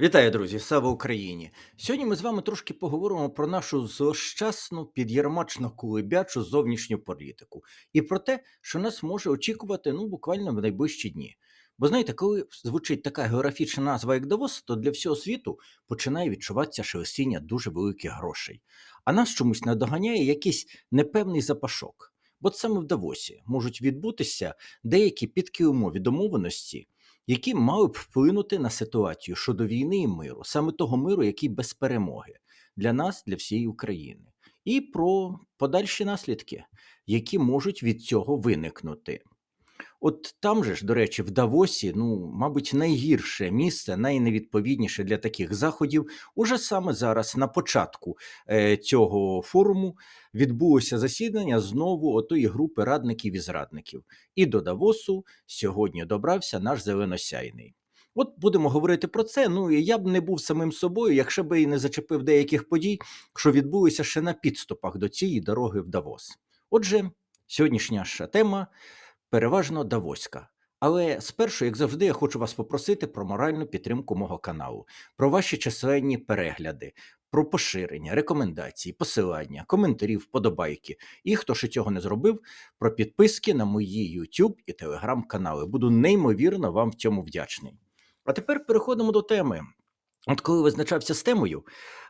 Вітаю, друзі! Слава Україні! Сьогодні ми з вами трошки поговоримо про нашу злощасну, підєрмачно кулебячу зовнішню політику і про те, що нас може очікувати ну, буквально в найближчі дні. Бо знаєте, коли звучить така географічна назва, як Давос, то для всього світу починає відчуватися шелестіння дуже великих грошей. А нас чомусь надоганяє якийсь непевний запашок. Бо саме в Давосі можуть відбутися деякі підкилимові домовленості, які мали б вплинути на ситуацію щодо війни і миру, саме того миру, який без перемоги для нас, для всієї України, і про подальші наслідки, які можуть від цього виникнути. От там же ж, до речі, в Давосі, ну, мабуть, найгірше місце, найневідповідніше для таких заходів. Уже саме зараз, на початку е, цього форуму, відбулося засідання знову отої групи радників і зрадників. І до Давосу сьогодні добрався наш зеленосяйний. От будемо говорити про це. Ну і я б не був самим собою, якщо би і не зачепив деяких подій, що відбулися ще на підступах до цієї дороги в Давос. Отже, сьогоднішня тема переважно Давоська. Але спершу, як завжди, я хочу вас попросити про моральну підтримку мого каналу, про ваші численні перегляди, про поширення, рекомендації, посилання, коментарі, вподобайки. І хто ще цього не зробив, про підписки на мої YouTube і Telegram канали. Буду неймовірно вам в цьому вдячний. А тепер переходимо до теми. От коли визначався з темою,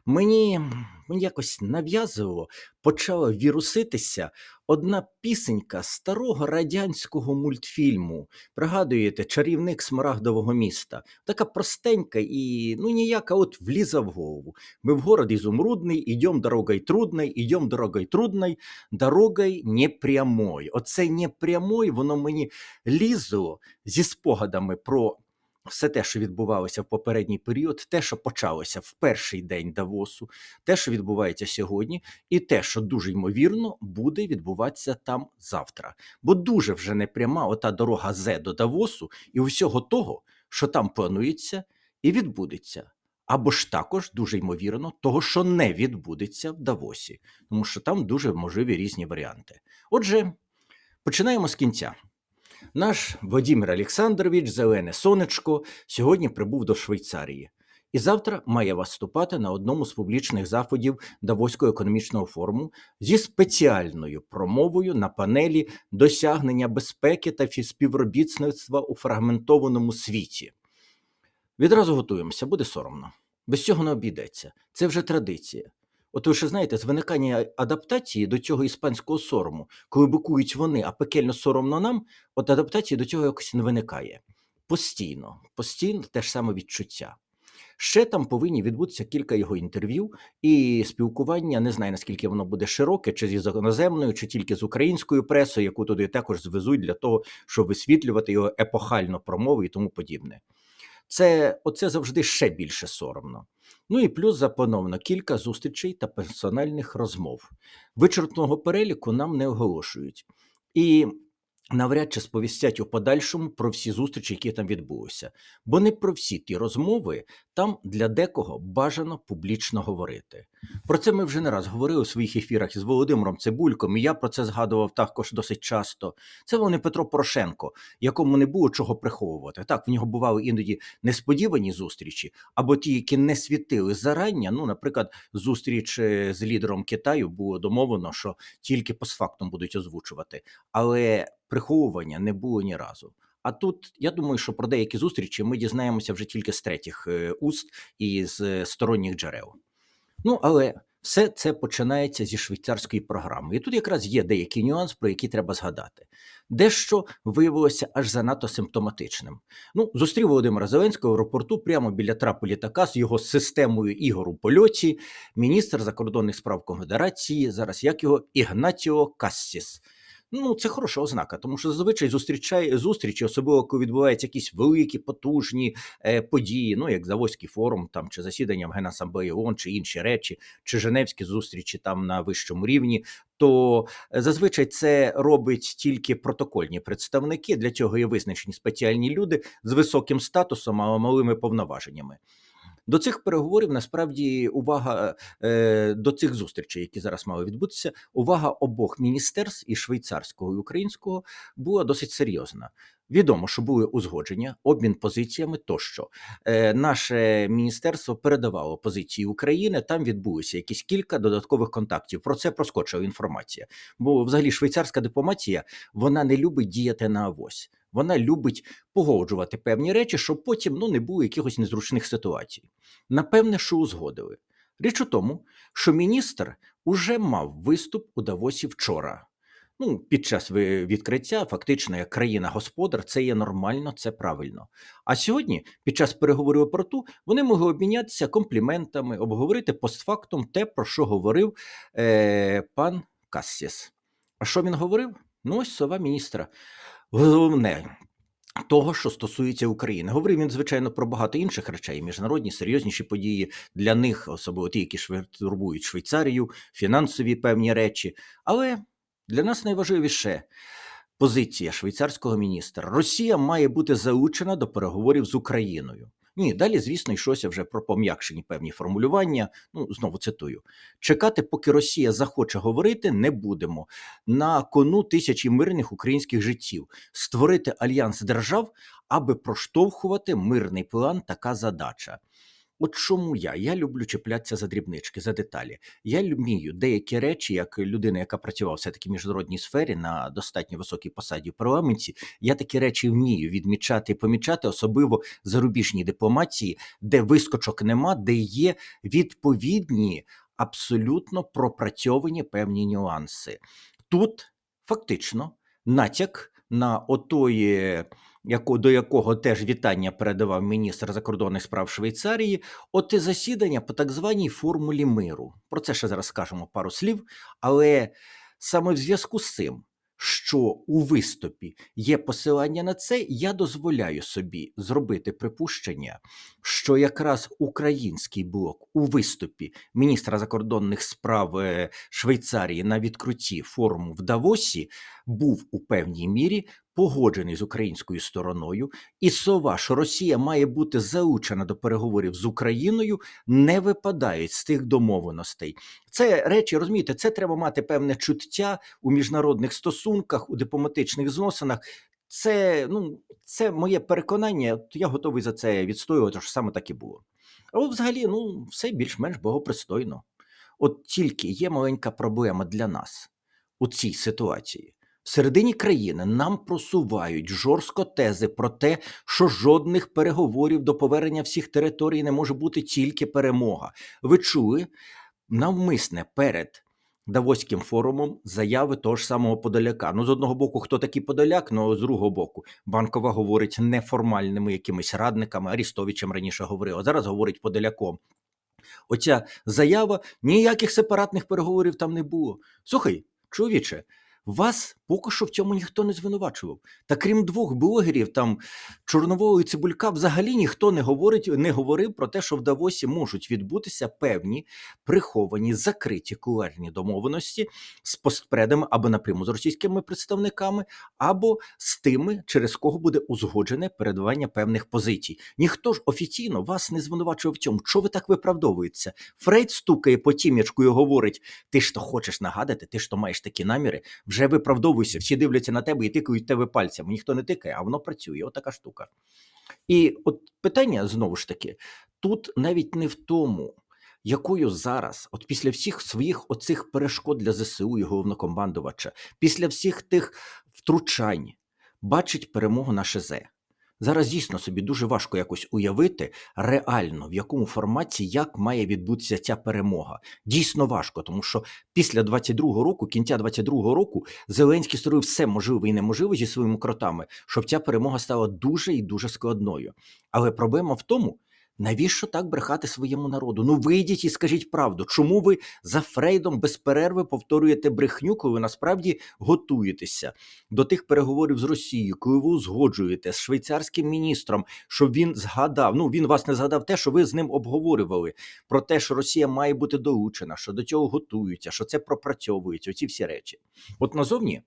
мені, мені якось нав'язливо почала віруситися одна пісенька старого радянського мультфільму. Пригадуєте, чарівник смарагдового міста. Така простенька і ну ніяка от вліза в голову. Ми в город изумрудний, ідем дорогой трудной, ідем дорогой трудной, дорогой непрямой. Оце непрямой, воно мені лізло зі спогадами про все те, що відбувалося в попередній період, те, що почалося в перший день Давосу, те, що відбувається сьогодні, і те, що дуже ймовірно буде відбуватися там завтра. Бо дуже вже непряма ота дорога З до Давосу і усього того, що там планується і відбудеться. Або ж також дуже ймовірно, того, що не відбудеться в Давосі, тому що там дуже можливі різні варіанти. Отже, починаємо з кінця. Наш Владимир Олександрович, зелене сонечко, сьогодні прибув до Швейцарії і завтра має виступати на одному з публічних заходів Давоського економічного форуму зі спеціальною промовою на панелі досягнення безпеки та співробітництва у фрагментованому світі. Відразу готуємося, буде соромно. Без цього не обійдеться. Це вже традиція. От ви ще знаєте, з виникання адаптації до цього іспанського сорому, коли бикують вони, а пекельно соромно нам, от адаптації до цього якось не виникає. Постійно, постійно те ж саме відчуття. Ще там повинні відбутися кілька його інтерв'ю і спілкування. Не знаю наскільки воно буде широке, чи зі іноземною, чи тільки з українською пресою, яку туди також звезуть для того, щоб висвітлювати його епохально промови і тому подібне. Це оце завжди ще більше соромно. Ну і плюс заплановано кілька зустрічей та персональних розмов. Вичерпного переліку нам не оголошують. І навряд чи сповістять у подальшому про всі зустрічі, які там відбулися. Бо не про всі ті розмови там для декого бажано публічно говорити. Про це ми вже не раз говорили у своїх ефірах із Володимиром Цибульком, і я про це згадував також досить часто. Це вони Петро Порошенко, якому не було чого приховувати. Так, в нього бували іноді несподівані зустрічі, або ті, які не світили зарання. Ну, наприклад, зустріч е, з лідером Китаю було домовлено, що тільки постфактум будуть озвучувати, але приховування не було ні разу. А тут я думаю, що про деякі зустрічі ми дізнаємося вже тільки з третіх е, уст і з е, сторонніх джерел. Ну, але все це починається зі швейцарської програми. І тут якраз є деякий нюанс, про який треба згадати. Дещо виявилося аж занадто симптоматичним. Ну, зустрів Володимира Зеленського в аеропорту прямо біля трапу літака з його системою ігор у польоті, міністр закордонних справ Конфедерації, зараз як його Ігнатіо Кассіс. Ну, це хороша ознака, тому що зазвичай зустрічає зустрічі, особливо коли відбуваються якісь великі, потужні е, події, ну як Заводський форум, там чи засідання в Генасамблеї ООН, чи інші речі, чи Женевські зустрічі там на вищому рівні. То е, зазвичай це робить тільки протокольні представники. Для цього є визначені спеціальні люди з високим статусом, а малими повноваженнями. До цих переговорів насправді увага е, до цих зустрічей, які зараз мали відбутися, увага обох міністерств і швейцарського і українського була досить серйозна. Відомо, що були узгодження, обмін позиціями тощо. Е, наше міністерство передавало позиції України. Там відбулися якісь кілька додаткових контактів. Про це проскочила інформація. Бо, взагалі, швейцарська дипломатія вона не любить діяти на авось. Вона любить погоджувати певні речі, щоб потім ну не було якихось незручних ситуацій. Напевне, що узгодили. Річ у тому, що міністр уже мав виступ у Давосі вчора. Ну, під час відкриття, фактично, як країна-господар, це є нормально, це правильно. А сьогодні, під час переговорів у порту, вони могли обмінятися компліментами, обговорити постфактум те, про що говорив е, пан Кассіс. А що він говорив? Ну, ось слова міністра. Головне. Того, що стосується України, говорив він, звичайно, про багато інших речей, міжнародні серйозніші події для них, особливо ті, які турбують Швейцарію, фінансові певні речі. Але для нас найважливіше позиція швейцарського міністра. Росія має бути залучена до переговорів з Україною. Ні, далі, звісно, йшлося вже про пом'якшені певні формулювання. Ну, знову цитую: чекати, поки Росія захоче говорити, не будемо. На кону тисячі мирних українських життів створити альянс держав, аби проштовхувати мирний план. Така задача. От чому я? Я люблю чіплятися за дрібнички, за деталі. Я вмію деякі речі, як людина, яка працювала все-таки в міжнародній сфері на достатньо високій посаді в парламенті, я такі речі вмію відмічати і помічати, особливо зарубіжній дипломатії, де вискочок нема, де є відповідні, абсолютно пропрацьовані певні нюанси. Тут фактично натяк на отої до якого теж вітання передавав міністр закордонних справ Швейцарії, от і засідання по так званій формулі миру. Про це ще зараз скажемо пару слів. Але саме в зв'язку з цим, що у виступі є посилання на це, я дозволяю собі зробити припущення, що якраз український блок у виступі міністра закордонних справ е, Швейцарії на відкритті форуму в Давосі був у певній мірі погоджений з українською стороною, і слова, що Росія має бути залучена до переговорів з Україною, не випадають з тих домовленостей. Це речі, розумієте, це треба мати певне чуття у міжнародних стосунках, у дипломатичних зносинах. Це ну, це моє переконання. Я готовий за це відстоювати, що саме так і було. Але взагалі, ну, все більш-менш богопристойно. От тільки є маленька проблема для нас у цій ситуації. Всередині країни нам просувають жорстко тези про те, що жодних переговорів до повернення всіх територій не може бути тільки перемога. Ви чули навмисне перед Давоським форумом заяви того ж самого Подоляка. Ну, з одного боку, хто такий Подоляк, ну з другого боку, банкова говорить неформальними якимись радниками. Арістовичем раніше говорив, а зараз говорить Подоляком. Оця заява ніяких сепаратних переговорів там не було. Слухай, чоловіче, вас поки що в цьому ніхто не звинувачував. Та крім двох блогерів, там Чорнового і Цибулька, взагалі ніхто не говорить, не говорив про те, що в Давосі можуть відбутися певні приховані, закриті кулуарні домовленості з постпредами або напряму з російськими представниками, або з тими, через кого буде узгоджене передавання певних позицій. Ніхто ж офіційно вас не звинувачував в цьому. Що ви так виправдовуєтеся? Фрейд стукає по тім'ячку і говорить: ти ж то хочеш нагадати, ти ж то маєш такі наміри, вже виправдовуйся, всі дивляться на тебе і тикають тебе пальцями. Ніхто не тикає, а воно працює. Отака штука. І от питання знову ж таки: тут навіть не в тому. Якою зараз, от після всіх своїх оцих перешкод для ЗСУ і головнокомандувача, після всіх тих втручань, бачить перемогу на ШЗ. Зараз дійсно собі дуже важко якось уявити реально, в якому форматі як має відбутися ця перемога. Дійсно важко, тому що після 22-го року, кінця 22-го року, Зеленський створив все можливе і неможливе зі своїми кротами, щоб ця перемога стала дуже і дуже складною. Але проблема в тому. Навіщо так брехати своєму народу? Ну вийдіть і скажіть правду, чому ви за Фрейдом без перерви повторюєте брехню, коли ви насправді готуєтеся до тих переговорів з Росією, коли ви узгоджуєте з швейцарським міністром, щоб він згадав. Ну він вас не згадав те, що ви з ним обговорювали про те, що Росія має бути долучена, що до цього готуються, що це пропрацьовується. Оці всі речі. От назовні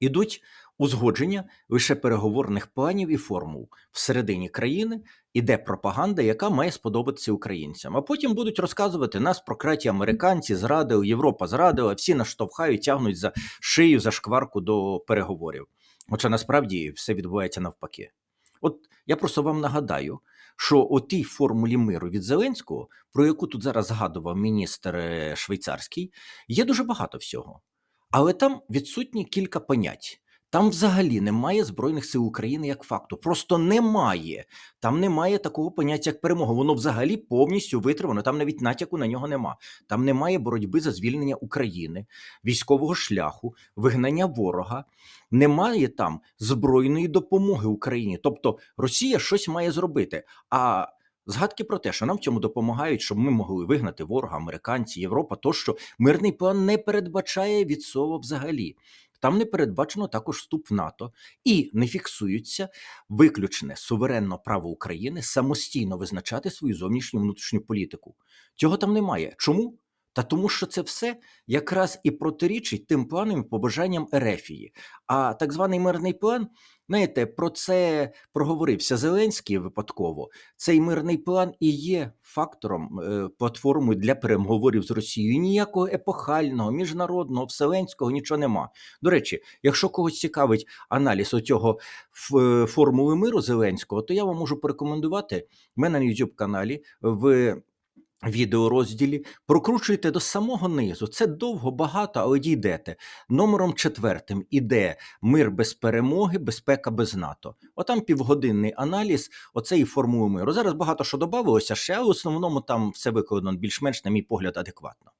ідуть узгодження лише переговорних планів і формул всередині країни. Іде пропаганда, яка має сподобатися українцям. А потім будуть розказувати нас прокляті американці, зрадили, Європа зрадила, всі нас штовхають, тягнуть за шию за шкварку до переговорів. Хоча насправді все відбувається навпаки. От я просто вам нагадаю, що у тій формулі миру від Зеленського, про яку тут зараз згадував міністр е, швейцарський, є дуже багато всього. Але там відсутні кілька понять. Там взагалі немає Збройних сил України як факту. Просто немає. Там немає такого поняття, як перемога. Воно взагалі повністю витримано. Там навіть натяку на нього нема. Там немає боротьби за звільнення України, військового шляху, вигнання ворога. Немає там збройної допомоги Україні. Тобто Росія щось має зробити. А згадки про те, що нам в цьому допомагають, щоб ми могли вигнати ворога, американці, Європа, тощо мирний план не передбачає від слова взагалі. Там не передбачено також вступ в НАТО і не фіксується виключне суверенно право України самостійно визначати свою зовнішню внутрішню політику. Цього там немає. Чому? Та тому, що це все якраз і протирічить тим планам і побажанням Ерефії. А так званий мирний план, знаєте, про це проговорився Зеленський випадково. Цей мирний план і є фактором, е, платформою для переговорів з Росією. Ніякого епохального, міжнародного, вселенського нічого нема. До речі, якщо когось цікавить аналіз оцього е, формули миру Зеленського, то я вам можу порекомендувати в мене на youtube каналі в відеорозділі. Прокручуйте до самого низу. Це довго, багато, але дійдете. Номером четвертим іде мир без перемоги, безпека без НАТО. Отам півгодинний аналіз оцеї формули миру. Зараз багато що додавалося ще, але в основному там все викладено більш-менш, на мій погляд, адекватно.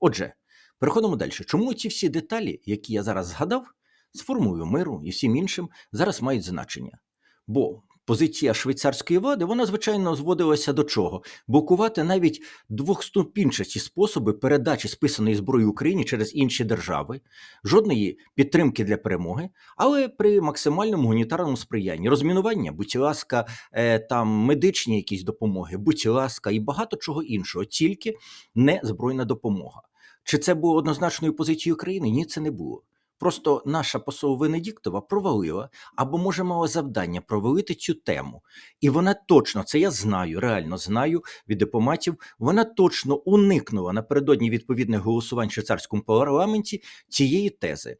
Отже, переходимо далі. Чому ці всі деталі, які я зараз згадав, з формулою миру і всім іншим, зараз мають значення? Бо позиція швейцарської влади, вона, звичайно, зводилася до чого? Блокувати навіть двохступінчасті способи передачі списаної зброї Україні через інші держави, жодної підтримки для перемоги, але при максимальному гуманітарному сприянні, розмінування, будь ласка, е, там медичні якісь допомоги, будь ласка, і багато чого іншого, тільки не збройна допомога. Чи це було однозначною позицією України? Ні, це не було. Просто наша посол Венедіктова провалила або може мала завдання провалити цю тему. І вона точно, це я знаю, реально знаю від дипломатів, вона точно уникнула напередодні відповідних голосувань в швейцарському парламенті цієї тези.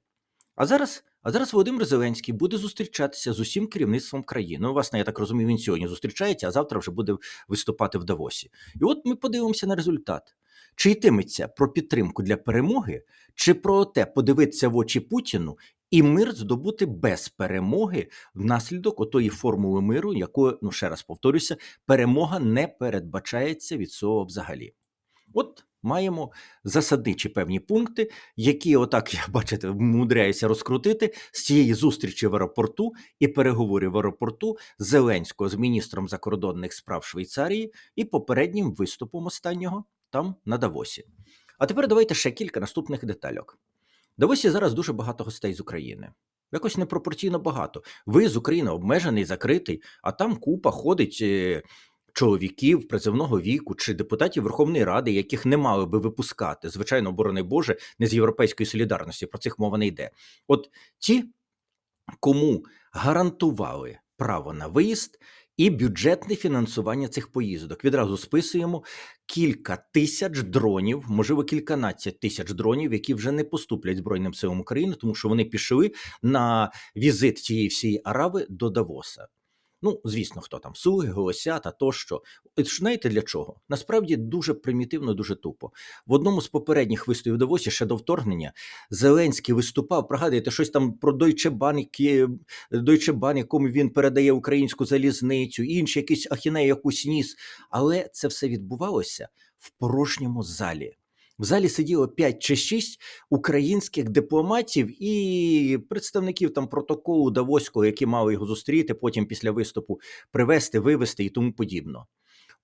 А зараз, а зараз Володимир Зеленський буде зустрічатися з усім керівництвом країни. Ну, власне, я так розумію, він сьогодні зустрічається, а завтра вже буде виступати в Давосі. І от ми подивимося на результат. Чи йтиметься про підтримку для перемоги, чи про те подивитися в очі Путіну і мир здобути без перемоги внаслідок отої формули миру, якою, ну ще раз повторюся, перемога не передбачається від слова взагалі. От маємо засадничі певні пункти, які, отак, я бачите, вмудряюся розкрутити з цієї зустрічі в аеропорту і переговорів в аеропорту Зеленського з міністром закордонних справ Швейцарії і попереднім виступом останнього там на Давосі. А тепер давайте ще кілька наступних детальок. Давосі зараз дуже багато гостей з України. Якось непропорційно багато. Ви з України обмежений, закритий, а там купа ходить е, чоловіків призовного віку чи депутатів Верховної Ради, яких не мали би випускати. Звичайно, оборони Боже, не з Європейської солідарності. Про цих мова не йде. От ті, кому гарантували право на виїзд і бюджетне фінансування цих поїздок. Відразу списуємо кілька тисяч дронів, можливо, кільканадцять тисяч дронів, які вже не поступлять Збройним силам України, тому що вони пішли на візит цієї всієї арави до Давоса. Ну, звісно, хто там слуги, голосята тощо. Знаєте для чого? Насправді дуже примітивно, дуже тупо. В одному з попередніх виступів Давосі ще до вторгнення Зеленський виступав. Пригадуєте, щось там про Bank, Deutsche Bank, якому він передає українську залізницю, інші якісь ахінеї якусь ніс. Але це все відбувалося в порожньому залі. В залі сиділо 5 чи 6 українських дипломатів і представників там протоколу Давоського, які мали його зустріти, потім після виступу привезти, вивезти і тому подібно.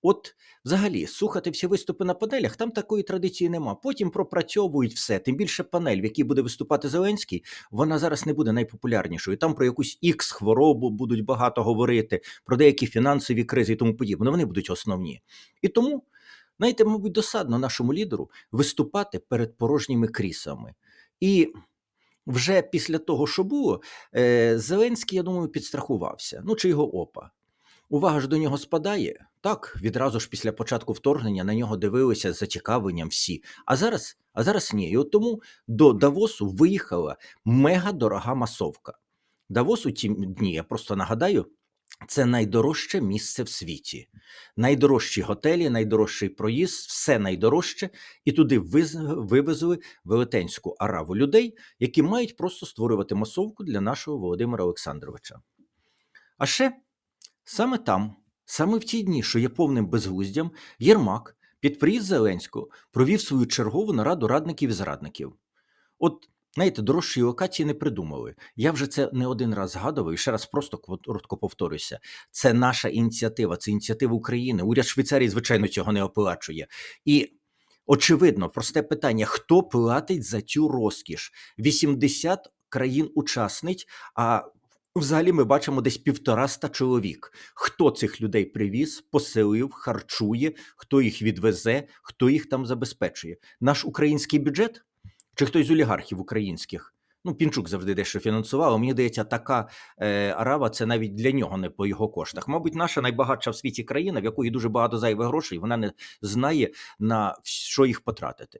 От, взагалі, слухати всі виступи на панелях, там такої традиції нема. Потім пропрацьовують все. Тим більше панель, в якій буде виступати Зеленський, вона зараз не буде найпопулярнішою. Там про якусь ікс хворобу будуть багато говорити, про деякі фінансові кризи і тому подібне. Вони будуть основні. І тому, знаєте, мабуть, досадно нашому лідеру виступати перед порожніми крісами. І вже після того, що було, е, Зеленський, я думаю, підстрахувався. Ну, чи його опа. Увага ж до нього спадає. Так, відразу ж після початку вторгнення на нього дивилися з зацікавленням всі. А зараз, а зараз ні. І от тому до Давосу виїхала мега дорога масовка. Давос у ті дні, я просто нагадаю, це найдорожче місце в світі. Найдорожчі готелі, найдорожчий проїзд, все найдорожче, і туди вивезли велетенську араву людей, які мають просто створювати масовку для нашого Володимира Олександровича. А ще саме там, саме в ті дні, що є повним безглуздям, Єрмак під приїзд Зеленського провів свою чергову нараду радників і зрадників. От, знаєте, дорожчої локації не придумали. Я вже це не один раз згадував і ще раз просто коротко повторюся. Це наша ініціатива, це ініціатива України. Уряд Швейцарії, звичайно, цього не оплачує. І очевидно, просте питання: хто платить за цю розкіш? 80 країн-учасниць, а взагалі ми бачимо десь півтораста чоловік. Хто цих людей привіз, поселив, харчує, хто їх відвезе, хто їх там забезпечує? Наш український бюджет чи хтось з олігархів українських? Ну, Пінчук завжди дещо фінансував. Мені здається, така е, арава це навіть для нього не по його коштах. Мабуть, наша найбагатша в світі країна, в якої дуже багато зайвих грошей, вона не знає на що їх потратити.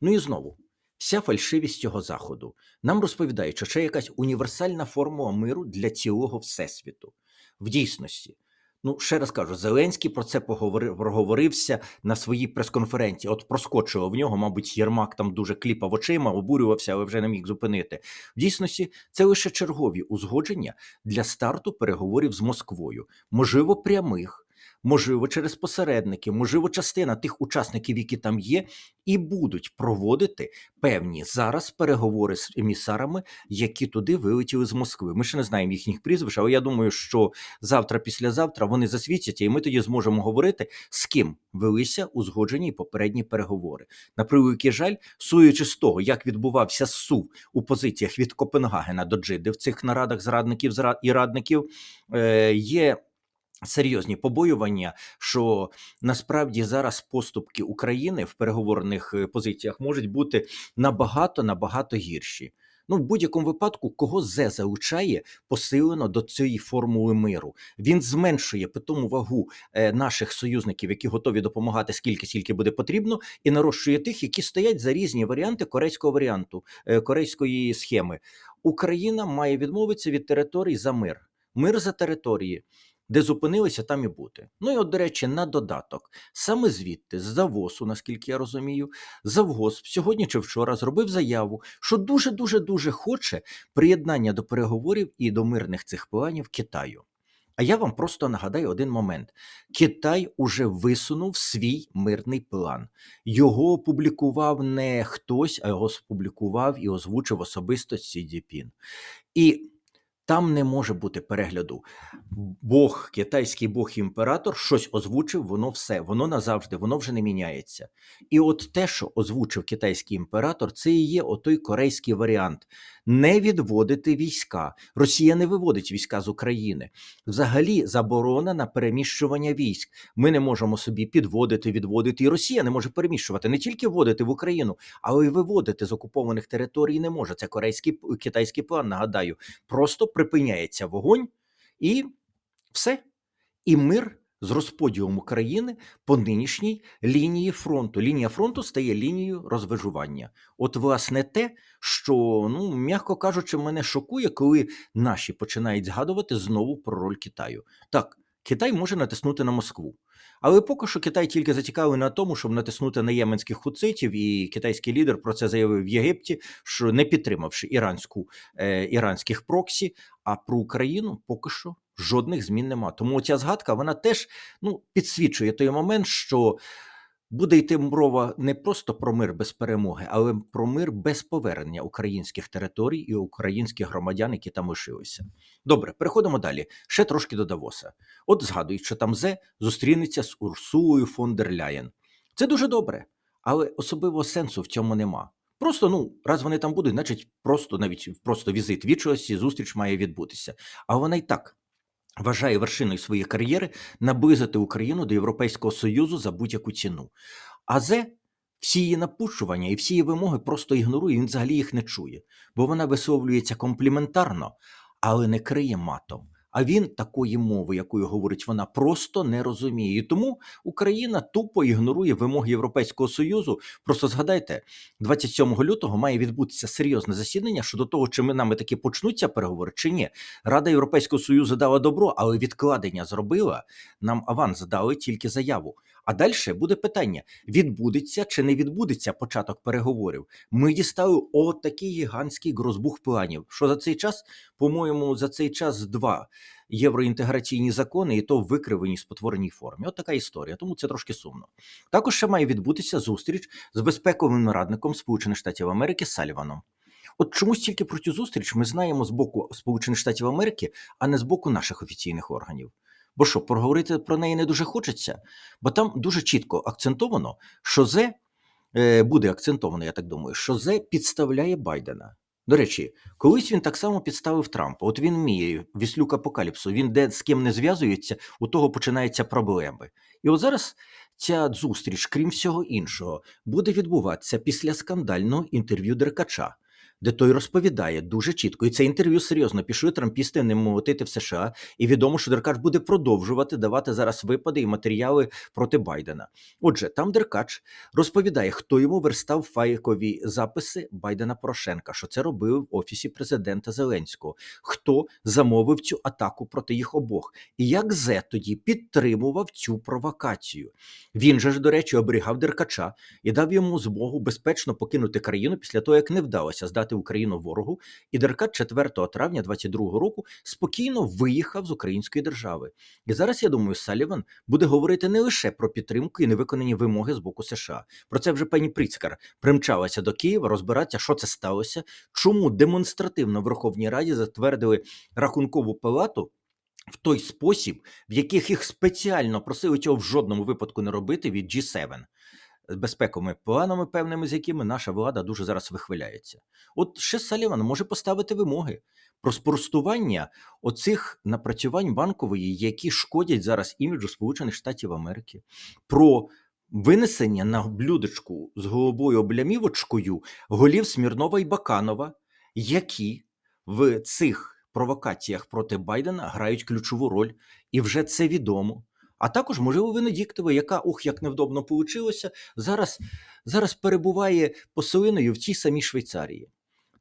Ну і знову, вся фальшивість цього заходу нам розповідають, що це якась універсальна формула миру для цілого всесвіту. В дійсності, ну ще раз кажу, Зеленський про це поговорив, проговорився на своїй прес-конференції. От проскочило в нього, мабуть, Єрмак там дуже кліпав очима, обурювався, але вже не міг зупинити. В дійсності це лише чергові узгодження для старту переговорів з Москвою, можливо, прямих. Можливо, через посередники, можливо, частина тих учасників, які там є, і будуть проводити певні зараз переговори з емісарами, які туди вилетіли з Москви. Ми ще не знаємо їхніх прізвищ, але я думаю, що завтра, післязавтра вони засвітяться, і ми тоді зможемо говорити, з ким велися узгоджені і попередні переговори. На превеликий жаль, суючи з того, як відбувався сув у позиціях від Копенгагена до Джиди в цих нарадах зрадників зра- і радників, е, є. Серйозні побоювання, що насправді зараз поступки України в переговорних е, позиціях можуть бути набагато набагато гірші. Ну, в будь-якому випадку, кого зе залучає посилено до цієї формули миру. Він зменшує питому вагу е, наших союзників, які готові допомагати скільки скільки буде потрібно, і нарощує тих, які стоять за різні варіанти корейського варіанту, е, корейської схеми. Україна має відмовитися від територій за мир. Мир за території. Де зупинилися, там і бути. Ну і от, до речі, на додаток, саме звідти, з Завосу, наскільки я розумію, Завгосп сьогодні чи вчора зробив заяву, що дуже дуже дуже хоче приєднання до переговорів і до мирних цих планів Китаю. А я вам просто нагадаю один момент: Китай уже висунув свій мирний план. Його опублікував не хтось, а його опублікував і озвучив особисто Сі Цзіньпін. І там не може бути перегляду. Бог, китайський Бог імператор, щось озвучив, воно все, воно назавжди, воно вже не міняється. І от те, що озвучив китайський імператор, це і є отой корейський варіант: не відводити війська. Росія не виводить війська з України. Взагалі заборона на переміщування військ. Ми не можемо собі підводити, відводити. І Росія не може переміщувати, не тільки вводити в Україну, але й виводити з окупованих територій не може. Це корейський китайський план. Нагадаю, просто припиняється вогонь і все. І мир з розподілом України по нинішній лінії фронту. Лінія фронту стає лінією розвежування. От, власне, те, що, ну, м'яко кажучи, мене шокує, коли наші починають згадувати знову про роль Китаю. Так, Китай може натиснути на Москву. Але поки що Китай тільки зацікавлений на тому, щоб натиснути на єменських хуцитів, і китайський лідер про це заявив в Єгипті, що не підтримавши іранську е, іранських проксі, а про Україну поки що жодних змін нема. Тому ця згадка вона теж ну, підсвічує той момент, що буде йти мова не просто про мир без перемоги, але про мир без повернення українських територій і українських громадян, які там лишилися. Добре, переходимо далі. Ще трошки до Давоса. От згадують, що там Зе зустрінеться з Урсулою фон дер Ляєн. Це дуже добре, але особливого сенсу в цьому нема. Просто ну, раз вони там будуть, значить, просто навіть просто візит вічливості, зустріч має відбутися. А вона й так вважає вершиною своєї кар'єри наблизити Україну до Європейського Союзу за будь-яку ціну. А Зе всі її напущування і всі її вимоги просто ігнорує, він взагалі їх не чує, бо вона висловлюється компліментарно, але не криє матом. А він такої мови, якою говорить вона, просто не розуміє. І тому Україна тупо ігнорує вимоги Європейського Союзу. Просто згадайте, 27 лютого має відбутися серйозне засідання щодо того, чи ми нами таки почнуться переговори, чи ні. Рада Європейського Союзу дала добро, але відкладення зробила. Нам аванс дали тільки заяву. А далі буде питання: відбудеться чи не відбудеться початок переговорів. Ми дістали отакий гігантський грозбух планів. Що за цей час, по-моєму, за цей час два євроінтеграційні закони, і то в викривленій спотвореній формі. От така історія. Тому це трошки сумно. Також ще має відбутися зустріч з безпековим радником Сполучених Штатів Америки Саліваном. От чомусь тільки про цю зустріч ми знаємо з боку Сполучених Штатів Америки, а не з боку наших офіційних органів. Бо що, проговорити про неї не дуже хочеться, бо там дуже чітко акцентовано, що зе е, буде акцентовано, я так думаю, що зе підставляє Байдена. До речі, колись він так само підставив Трампа. От він вміє віслюк апокаліпсу. Він де з ким не зв'язується, у того починаються проблеми. І от зараз ця зустріч, крім всього іншого, буде відбуватися після скандального інтерв'ю Деркача, де той розповідає дуже чітко, і це інтерв'ю серйозно пішли трампісти не молотити в США, і відомо, що Деркач буде продовжувати давати зараз випади і матеріали проти Байдена. Отже, там Деркач розповідає, хто йому верстав файкові записи Байдена Порошенка, що це робив в офісі президента Зеленського, хто замовив цю атаку проти їх обох, і як Зе тоді підтримував цю провокацію. Він же ж, до речі, оберігав Деркача і дав йому змогу безпечно покинути країну після того, як не вдалося здати Україну ворогу. І Деркач 4 травня 22 року спокійно виїхав з української держави. І зараз я думаю, Саліван буде говорити не лише про підтримку і невиконані вимоги з боку США. Про це вже пані Прицкар примчалася до Києва розбиратися, що це сталося, чому демонстративно в Верховній Раді затвердили рахункову палату. В той спосіб, в яких їх спеціально просили цього в жодному випадку не робити від G7 з безпековими планами, певними, з якими наша влада дуже зараз вихваляється. От ще Саліван може поставити вимоги про спростування оцих напрацювань банкової, які шкодять зараз іміджу Сполучених Штатів Америки, про винесення на блюдечку з голубою облямівочкою голів Смірнова і Баканова, які в цих провокаціях проти Байдена грають ключову роль, і вже це відомо. А також, можливо, Венедіктова, яка, ух, як невдобно получилося, зараз, зараз перебуває поселиною в тій самій Швейцарії.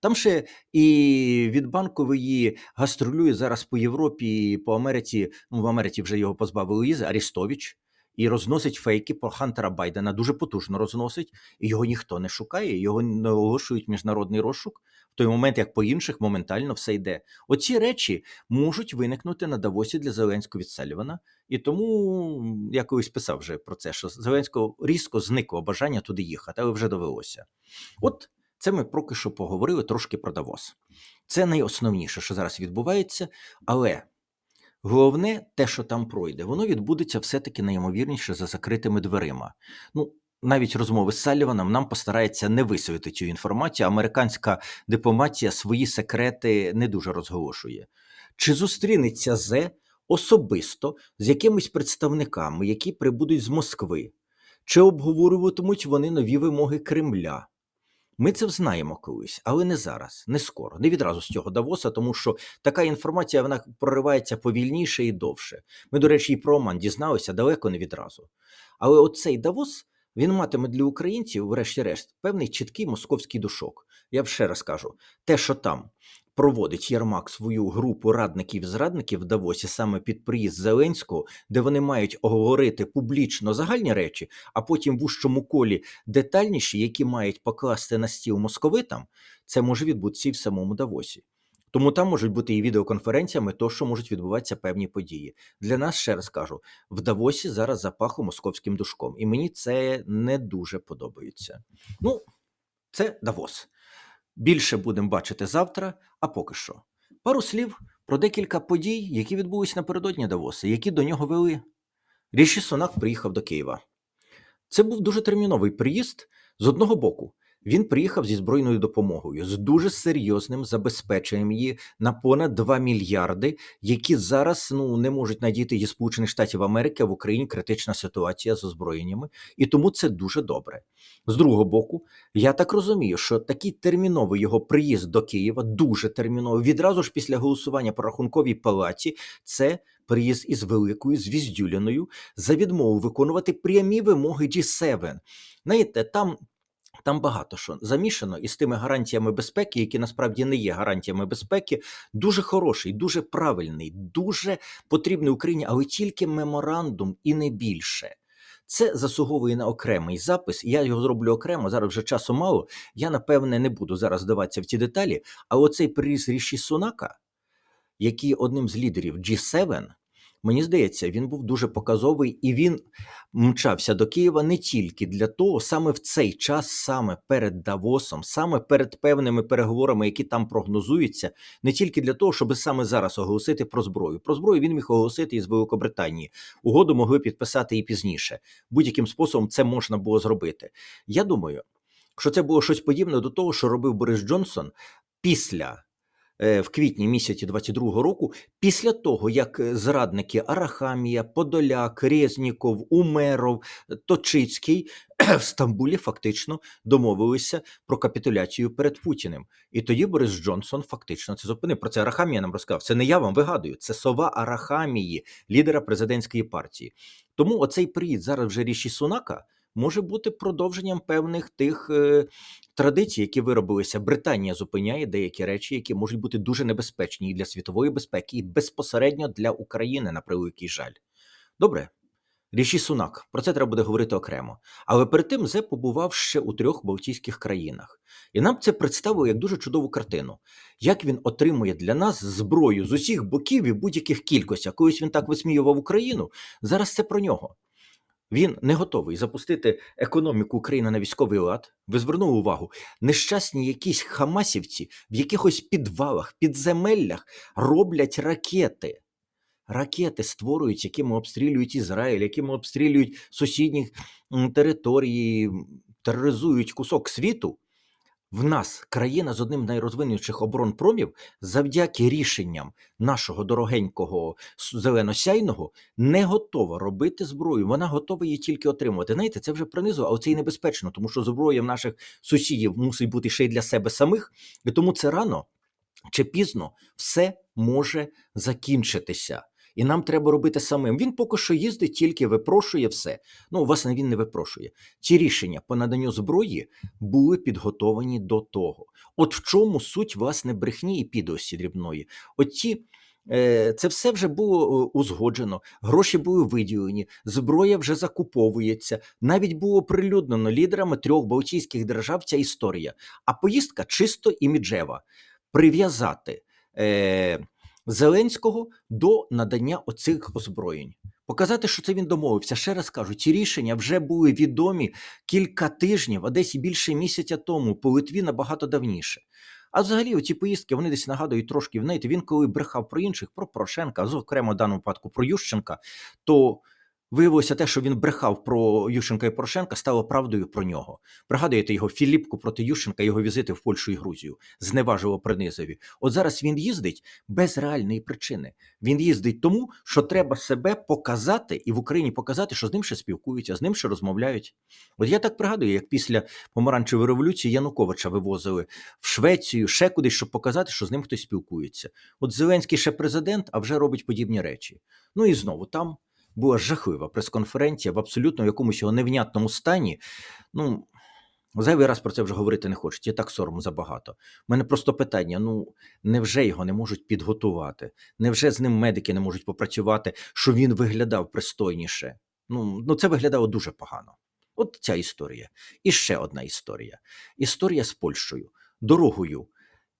Там ще і від банкової гастролює зараз по Європі, по Америці. Ну, в Америці вже його позбавили візи, Арістович, і розносить фейки про Хантера Байдена. Дуже потужно розносить, і його ніхто не шукає, його не оголошують міжнародний розшук. В той момент, як по інших, моментально все йде. Оці речі можуть виникнути на Давосі для Зеленського від Салівана. І тому я колись писав вже про це, що Зеленського різко зникло бажання туди їхати, але вже довелося. От це ми поки що поговорили трошки про Давос. Це найосновніше, що зараз відбувається, але головне, те, що там пройде, воно відбудеться все-таки найімовірніше за закритими дверима. Ну, навіть розмови з Саліваном нам постарається не висвіти цю інформацію. Американська дипломатія свої секрети не дуже розголошує. Чи зустрінеться Зе особисто з якимись представниками, які прибудуть з Москви? Чи обговорюватимуть вони нові вимоги Кремля? Ми це знаємо колись, але не зараз, не скоро, не відразу з цього Давоса, тому що така інформація вона проривається повільніше і довше. Ми, до речі, і про Оман дізналися далеко не відразу. Але оцей Давос він матиме для українців, врешті-решт, певний чіткий московський душок. Я ще раз кажу: те, що там проводить Єрмак свою групу радників-зрадників в Давосі саме під приїзд Зеленського, де вони мають оговорити публічно загальні речі, а потім в ущому колі детальніші, які мають покласти на стіл московитам, це може відбутися і в самому Давосі. Тому там можуть бути і відеоконференціями, то що можуть відбуватися певні події. Для нас ще раз кажу: в Давосі зараз запахло московським душком, і мені це не дуже подобається. Ну, це Давос. Більше будемо бачити завтра, а поки що. Пару слів про декілька подій, які відбулись напередодні Давоса, які до нього вели. Ріші Сунак приїхав до Києва. Це був дуже терміновий приїзд з одного боку. Він приїхав зі збройною допомогою, з дуже серйозним забезпеченням її на понад 2 мільярди, які зараз ну не можуть надійти зі Сполучених Штатів Америки в Україні критична ситуація з озброєннями, і тому це дуже добре. З другого боку, я так розумію, що такий терміновий його приїзд до Києва, дуже терміновий, відразу ж після голосування по рахунковій палаті, це приїзд із великою звіздюляною за відмову виконувати прямі вимоги G7. Знаєте, там. Там багато що замішано із тими гарантіями безпеки, які насправді не є гарантіями безпеки, дуже хороший, дуже правильний, дуже потрібний Україні, але тільки меморандум і не більше. Це заслуговує на окремий запис. Я його зроблю окремо. Зараз вже часу мало. Я напевне не буду зараз вдаватися в ті деталі. А оцей приріз Ріші Сунака, який одним з лідерів G7, Мені здається, він був дуже показовий, і він мчався до Києва не тільки для того, саме в цей час, саме перед Давосом, саме перед певними переговорами, які там прогнозуються, не тільки для того, щоб саме зараз оголосити про зброю. Про зброю він міг оголосити із Великобританії. Угоду могли підписати і пізніше. Будь-яким способом це можна було зробити. Я думаю, що це було щось подібне до того, що робив Борис Джонсон після. Е, в квітні місяці 22-го року, після того як е, зрадники Арахамія, Подоляк, Резніков, Умеров, Точицький в Стамбулі фактично домовилися про капітуляцію перед Путіним. І тоді Борис Джонсон фактично це зупинив. Про це Арахамія нам розказав. Це не я вам вигадую, це сова Арахамії, лідера президентської партії. Тому оцей приїзд зараз вже ріші Сунака може бути продовженням певних тих е, традицій, які виробилися. Британія зупиняє деякі речі, які можуть бути дуже небезпечні і для світової безпеки, і безпосередньо для України, на превеликий жаль. Добре. Ріші Сунак, про це треба буде говорити окремо. Але перед тим Зе побував ще у трьох Балтійських країнах, і нам це представило як дуже чудову картину, як він отримує для нас зброю з усіх боків і будь-яких кількостях. Колись він так висміював Україну. Зараз це про нього. Він не готовий запустити економіку України на військовий лад. Ви звернули увагу, нещасні якісь хамасівці в якихось підвалах, підземеллях роблять ракети. Ракети створюють, якими обстрілюють Ізраїль, якими обстрілюють сусідні території, тероризують кусок світу. В нас країна з одним з найрозвинутіших оборонпромів завдяки рішенням нашого дорогенького зеленосяйного не готова робити зброю. Вона готова її тільки отримувати. Знаєте, це вже принизу, але це і небезпечно, тому що зброя в наших сусідів мусить бути ще й для себе самих, і тому це рано чи пізно все може закінчитися. І нам треба робити самим. Він поки що їздить, тільки випрошує все. Ну, власне, він не випрошує. Ці рішення по наданню зброї були підготовані до того. От в чому суть власне брехні і підості дрібної. От ті. Е, це все вже було узгоджено, гроші були виділені, зброя вже закуповується. Навіть було прилюднено лідерами трьох балтійських держав ця історія. А поїздка чисто іміджева. Прив'язати е, Зеленського до надання оцих озброєнь. Показати, що це він домовився. Ще раз кажу, ці рішення вже були відомі кілька тижнів, а десь більше місяця тому, по Литві набагато давніше. А взагалі, оці поїздки вони десь нагадують трошки знаєте, Він коли брехав про інших, про Порошенка, зокрема в даному випадку про Ющенка, то Виявилося те, що він брехав про Ющенка і Порошенка, стало правдою про нього. Пригадуєте його Філіпку проти Ющенка, його візити в Польщу і Грузію, зневажило принизові. От зараз він їздить без реальної причини. Він їздить тому, що треба себе показати і в Україні показати, що з ним ще спілкуються, з ним ще розмовляють. От я так пригадую, як після помаранчевої революції Януковича вивозили в Швецію, ще кудись, щоб показати, що з ним хтось спілкується. От Зеленський ще президент, а вже робить подібні речі. Ну і знову там була жахлива прес-конференція в абсолютно якомусь його невнятному стані. Ну, зайвий раз про це вже говорити не хочуть. Я так сорому забагато. У мене просто питання: ну невже його не можуть підготувати? Невже з ним медики не можуть попрацювати, що він виглядав пристойніше? Ну, Ну, це виглядало дуже погано. От ця історія. І ще одна історія: історія з Польщею, дорогою.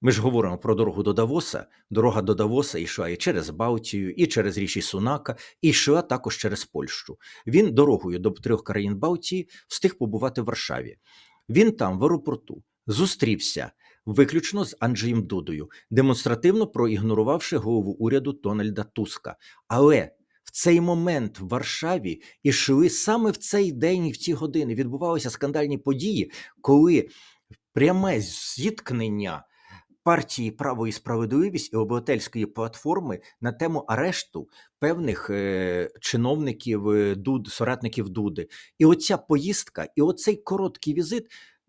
Ми ж говоримо про дорогу до Давоса. Дорога до Давоса йшла і через Балтію, і через річі Сунака, і йшла також через Польщу. Він дорогою до трьох країн Балтії встиг побувати в Варшаві. Він там, в аеропорту, зустрівся виключно з Анджеєм Дудою, демонстративно проігнорувавши голову уряду Дональда Туска. Але в цей момент в Варшаві ішли саме в цей день і в ці години відбувалися скандальні події, коли пряме зіткнення партії Право і справедливість і обивательської платформи на тему арешту певних е, чиновників е, Дуд, соратників Дуди. І оця поїздка, і оцей короткий візит.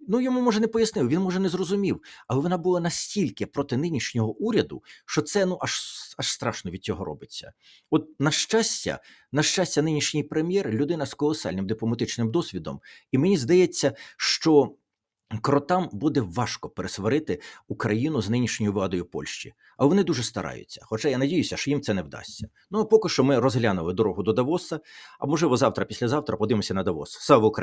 Ну, йому може не пояснив, він може не зрозумів, але вона була настільки проти нинішнього уряду, що це ну аж аж страшно від цього робиться. От на щастя, на щастя, нинішній прем'єр людина з колосальним дипломатичним досвідом, і мені здається, що кротам буде важко пересварити Україну з нинішньою владою Польщі, але вони дуже стараються. Хоча я надіюся, що їм це не вдасться. Ну а поки що ми розглянули дорогу до Давоса. А можливо, завтра, післязавтра подивимося на Давос. Слава Україні!